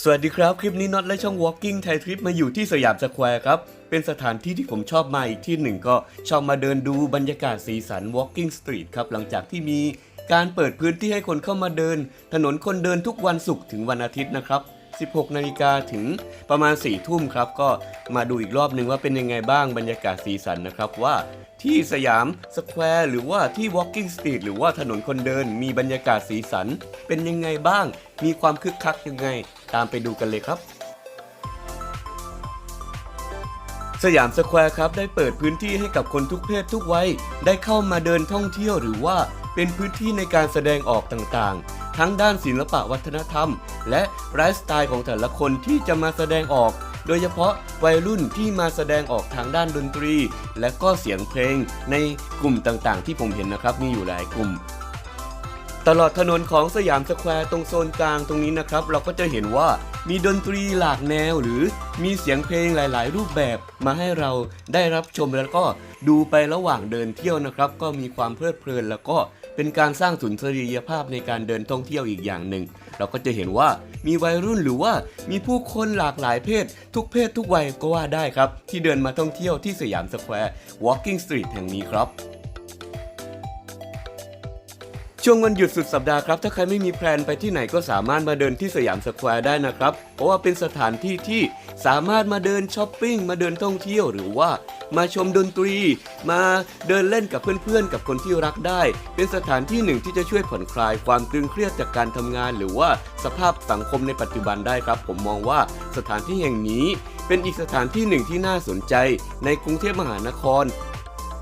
สวัสดีครับ คลิปนี้น็อตและช่อง Walking Thai Trip มาอยู่ที่สยามสแควร์ครับ เป็นสถานที่ที่ผมชอบมาอีกที่หนึ่งก็ชอบมาเดินดูบรรยากาศสีสัน Walking Street ครับ หลังจากที่มีการเปิดพื้นที่ให้คนเข้ามาเดิน ถนนคนเดินทุกวันศุกร์ถึงวันอาทิตย์นะครับ 16 นาฬิกาถึงประมาณ 4 ทุ่มครับ ก็มาดูอีกรอบหนึ่งว่าเป็นยังไงบ้างบรรยากาศสีสันนะครับว่าที่สยามสแควร์หรือว่าที่ Walking Street หรือว่าถนนคนเดินมีบรรยากาศสีสัน เป็นยังไงบ้าง มีความคึกคักยังไง ตามไปดูกันเลยครับสยามสแควร์ครับได้เปิดพื้นที่ให้กับคนทุกเพศทุกวัยได้เข้ามาเดินท่องเที่ยวหรือว่าเป็นพื้นที่ในการแสดงออกต่าง ทั้งด้านศิลปะวัฒนธรรม และไลฟ์สไตล์ของแต่ละคนที่จะมาแสดงออก โดยเฉพาะวัยรุ่นที่มาแสดงออกทางด้านดนตรี และก็เสียงเพลงในกลุ่มต่างๆ ที่ผมเห็นนะครับมีอยู่หลายกลุ่มตลอดถนนของสยามสแควร์ตรงโซนกลางตรงนี้นะครับ เราก็จะเห็นว่ามีดนตรีหลากแนวหรือมีเสียงเพลงหลาย ๆ รูปแบบมาให้เราได้รับชมแล้วก็ดูไประหว่างเดินเที่ยวนะครับ ก็มีความเพลิดเพลินแล้วก็ เป็นการสร้างสุนทรียภาพในการเดินท่องเที่ยวอีกอย่างหนึ่ง เราก็จะเห็นว่ามีวัยรุ่นหรือว่ามีผู้คนหลากหลายเพศ ทุกเพศทุกวัยก็ว่าได้ครับ ที่เดินมาท่องเที่ยวที่สยามสแควร์ Walking Street แห่งนี้ครับ ช่วงวันหยุดสุดสัปดาห์ครับ ถ้าใครไม่มีแพลนไปที่ไหนก็สามารถมาเดินที่สยามสแควร์ได้นะครับ เพราะว่าเป็นสถานที่ที่สามารถมาเดินช้อปปิ้ง มาเดินท่องเที่ยวหรือว่ามาชมดนตรี มาเดินเล่นกับเพื่อนๆ กับคนที่รักได้ เป็นสถานที่หนึ่งที่จะช่วยผ่อนคลายความตึงเครียดจากการทำงาน หรือว่าสภาพสังคมในปัจจุบันได้ครับ ผมมองว่าสถานที่แห่งนี้เป็นอีกสถานที่หนึ่งที่น่าสนใจในกรุงเทพมหานคร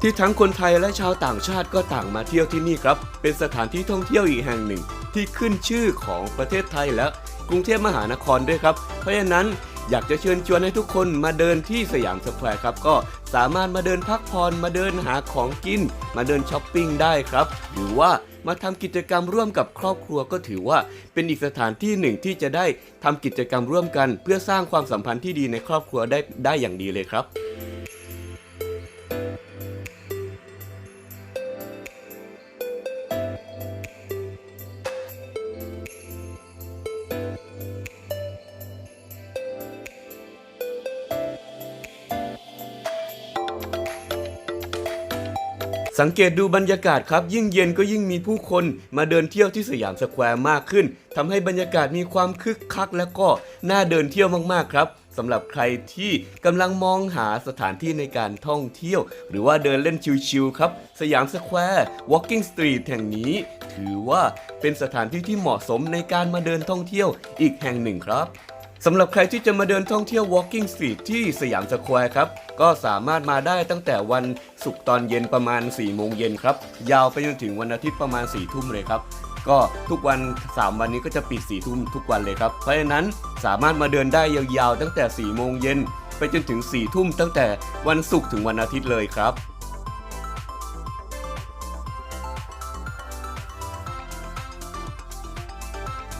ที่ทั้งคนไทยและชาวต่างชาติก็ต่างมาเที่ยวที่นี่ครับ เป็นสถานที่ท่องเที่ยวอีกแห่งหนึ่ง ที่ขึ้นชื่อของประเทศไทยและกรุงเทพมหานครด้วยครับ เพราะฉะนั้นอยากจะเชิญชวนให้ทุกคนมาเดินที่สยามสแควร์ครับ ก็สามารถมาเดินพักผ่อนมาเดินหาของกิน มาเดินช้อปปิ้งได้ครับ หรือว่ามาทำกิจกรรมร่วมกับครอบครัวก็ถือว่าเป็นอีกสถานที่หนึ่งที่จะได้ทำกิจกรรมร่วมกัน เพื่อสร้างความสัมพันธ์ที่ดีในครอบครัวได้ได้อย่างดีเลยครับ สังเกตดูบรรยากาศครับ ยิ่งเย็นก็ยิ่งมีผู้คนมาเดินเที่ยวที่สยามสแควร์มากขึ้นทำให้บรรยากาศมีความคึกคักและก็น่าเดินเที่ยวมากๆครับสำหรับใครที่กำลังมองหาสถานที่ในการท่องเที่ยว หรือว่าเดินเล่นชิลๆครับ สยามสแควร์ Walking Street แห่งนี้ ถือว่าเป็นสถานที่ที่เหมาะสมในการมาเดินท่องเที่ยวอีกแห่งหนึ่งครับ สำหรับใครที่จะมาเดินท่องเที่ยว Walking Street ที่สยามสแควร์ครับ ก็สามารถมาได้ตั้งแต่วันศุกร์ตอนเย็นประมาณ 4 โมงเย็นครับ ยาวไปจนถึงวันอาทิตย์ประมาณ 4 ทุ่มเลยครับ ก็ทุกวัน 3 วันนี้ก็จะปิด 4 ทุ่มทุกวันเลยครับ เพราะฉะนั้นสามารถมาเดินได้ยาวๆตั้งแต่ 4 โมงเย็นไปจนถึง 4 ทุ่มตั้งแต่วันศุกร์ถึงวันอาทิตย์เลยครับ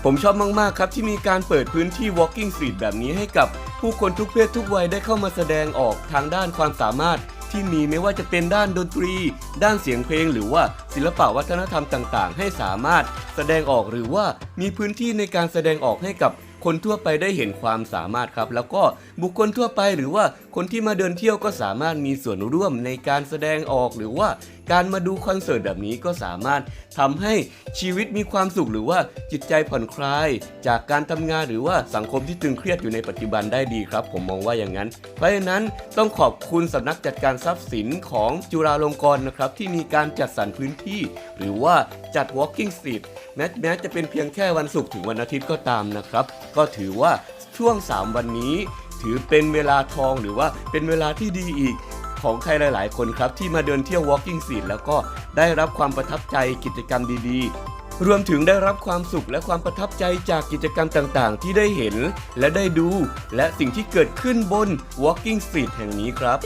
ผมชอบมากๆครับที่มีการเปิดพื้นที่ Walking Street แบบนี้ให้กับผู้คนทุกเพศทุกวัยได้เข้ามาแสดงออกทางด้านความสามารถที่มีไม่ว่าจะเป็นด้านดนตรี ด้านเสียงเพลง หรือว่าศิลปะวัฒนธรรมต่างๆ ให้สามารถแสดงออกหรือว่ามีพื้นที่ในการแสดงออกให้กับคนทั่วไปได้เห็นความสามารถครับ แล้วก็บุคคลทั่วไปหรือว่าคนที่มาเดินเที่ยวก็สามารถมีส่วนร่วมในการแสดงออกหรือว่า การมาดูคอนเสิร์ตแบบนี้ก็สามารถทำให้ชีวิตมีความสุขหรือว่าจิตใจผ่อนคลาย จากการทำงานหรือว่าสังคมที่ตึงเครียดอยู่ในปัจจุบันได้ดีครับ ผมมองว่าอย่างนั้น เพราะฉะนั้นต้องขอบคุณสำนักจัดการทรัพย์สินของจุฬาลงกรณ์นะครับ ที่มีการจัดสรรพื้นที่ หรือว่าจัด walking street แม้แม้จะเป็นเพียงแค่วันศุกร์ถึงวันอาทิตย์ก็ตามนะครับ ก็ถือว่าช่วง 3 วันนี้ ถือเป็นเวลาทองหรือว่าเป็นเวลาที่ดีอีก ของใครหลาย ๆ คนครับ ที่มาเดินเที่ยว Walking Seed แล้วก็ได้รับความประทับใจกิจกรรมดีๆ รวมถึงได้รับความสุขและความประทับใจจากกิจกรรมต่างๆ ที่ได้เห็นและได้ดู และสิ่งที่เกิดขึ้นบน Walking Street แห่งนี้ครับ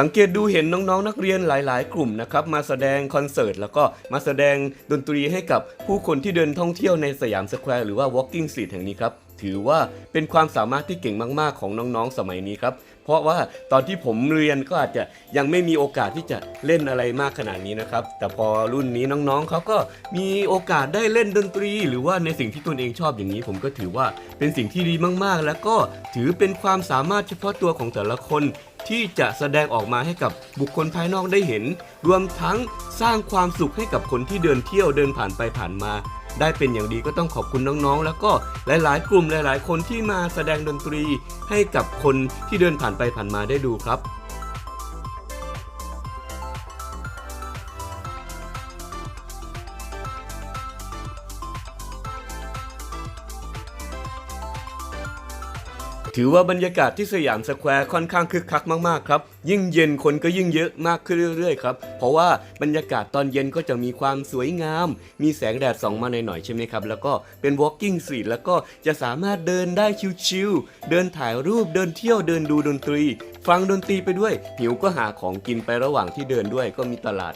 สังเกตดูเห็นน้องๆ นักเรียนหลายๆ กลุ่มนะครับมาแสดงคอนเสิร์ตแล้วก็มาแสดงดนตรีให้กับผู้คนที่เดินท่องเที่ยวในสยามสแควร์หรือว่า Walking Street แห่งนี้ครับถือว่าเป็นความสามารถที่เก่งมากๆ ของน้องๆ สมัยนี้ครับ เพราะว่าตอนที่ผมเรียนก็อาจจะยังไม่มีโอกาสที่จะเล่นอะไรมากขนาดนี้นะครับ แต่พอรุ่นนี้น้องๆเขาก็มีโอกาสได้เล่นดนตรี หรือว่าในสิ่งที่ตนเองชอบอย่างนี้ ผมก็ถือว่าเป็นสิ่งที่ดีมากๆ แล้วก็ถือเป็นความสามารถเฉพาะตัวของแต่ละคน ที่จะแสดงออกมาให้กับบุคคลภายนอกได้เห็น รวมทั้งสร้างความสุขให้กับคนที่เดินเที่ยวเดินผ่านไปผ่านมา ได้เป็นอย่างดีก็ต้องขอบคุณน้องๆ แล้วก็หลายๆ กลุ่มหลาย ๆ คนที่มาแสดงดนตรีให้กับคนที่เดินผ่านไปผ่านมาได้ดูครับ ถือว่าบรรยากาศที่สยามสแควร์ค่อนข้างคึกคักมากๆครับ ยิ่งเย็นคนก็ยิ่งเยอะมากขึ้นเรื่อยๆครับ เพราะว่าบรรยากาศตอนเย็นก็จะมีความสวยงาม มีแสงแดดส่องมาหน่อยๆใช่ไหมครับ แล้วก็เป็น walking street แล้วก็จะสามารถเดินได้ชิวๆ เดินถ่ายรูป เดินเที่ยว เดินดูดนตรี ฟังดนตรีไปด้วย หิวก็หาของกินไประหว่างที่เดินด้วยก็มีตลาด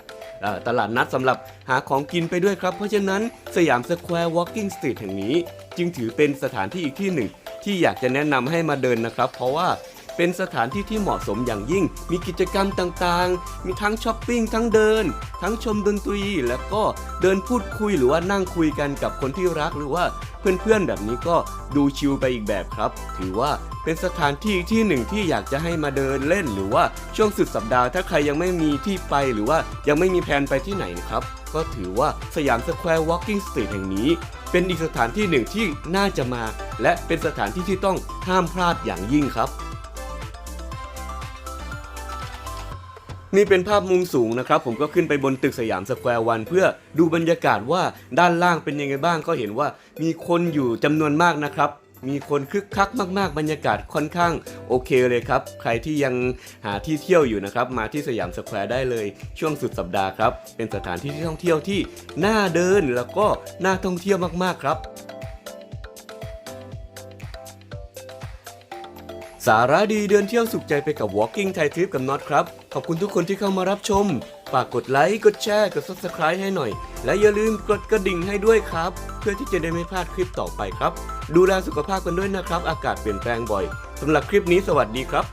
ตลาดนัดสำหรับหาของกินไปด้วยครับ เพราะฉะนั้นสยามสแควร์ walking street แห่งนี้ จึงถือเป็นสถานที่อีกที่หนึ่ง ที่อยากจะแนะนำให้มาเดินนะครับ เพราะว่าเป็นสถานที่ที่เหมาะสมอย่างยิ่ง มีกิจกรรมต่างๆ มีทั้งช้อปปิ้ง ทั้งเดิน ทั้งชมดนตรี แล้วก็เดินพูดคุยหรือว่านั่งคุยกันกับคนที่รักหรือว่าเพื่อนๆแบบนี้ก็ดูชิลไปอีกแบบครับ ถือว่าเป็นสถานที่ที่หนึ่งที่อยากจะให้มาเดินเล่น หรือว่าช่วงสุดสัปดาห์ถ้าใครยังไม่มีที่ไปหรือว่ายังไม่มีแผนไปที่ไหนนะครับ ก็ถือว่าสยามสแควร์ Walking Street แห่งนี้เป็นอีกสถานที่หนึ่งที่น่าจะมา และเป็นสถานที่ที่ต้องห้ามพลาดอย่างยิ่งครับ นี่เป็นภาพมุมสูงนะครับ ผมก็ขึ้นไปบนตึกสยามสแควร์วัน เพื่อดูบรรยากาศว่าด้านล่างเป็นยังไงบ้างก็เห็นว่ามีคนอยู่จำนวนมากนะครับ มีคนคึกคักมาก ๆ บรรยากาศค่อนข้างโอเคเลยครับ ใครที่ยังหาที่เที่ยวอยู่นะครับ มาที่สยามสแควร์ได้เลยช่วงสุดสัปดาห์ครับ เป็นสถานที่ท่องเที่ยวที่น่าเดินแล้วก็น่าท่องเที่ยวมาก ๆ ครับ สาระดีเดินเที่ยวสุขใจไปกับ Walking Thai Trip กับน็อตครับ ขอบคุณทุกคนที่เข้ามารับชม ฝากกดไลค์ กดแชร์ กด Subscribe ให้หน่อย และอย่าลืมกดกระดิ่งให้ด้วยครับ เพื่อที่จะได้ไม่พลาดคลิปต่อไปครับ ดูแลสุขภาพกันด้วยนะครับ อากาศเปลี่ยนแปลงบ่อยสำหรับคลิปนี้สวัสดีครับ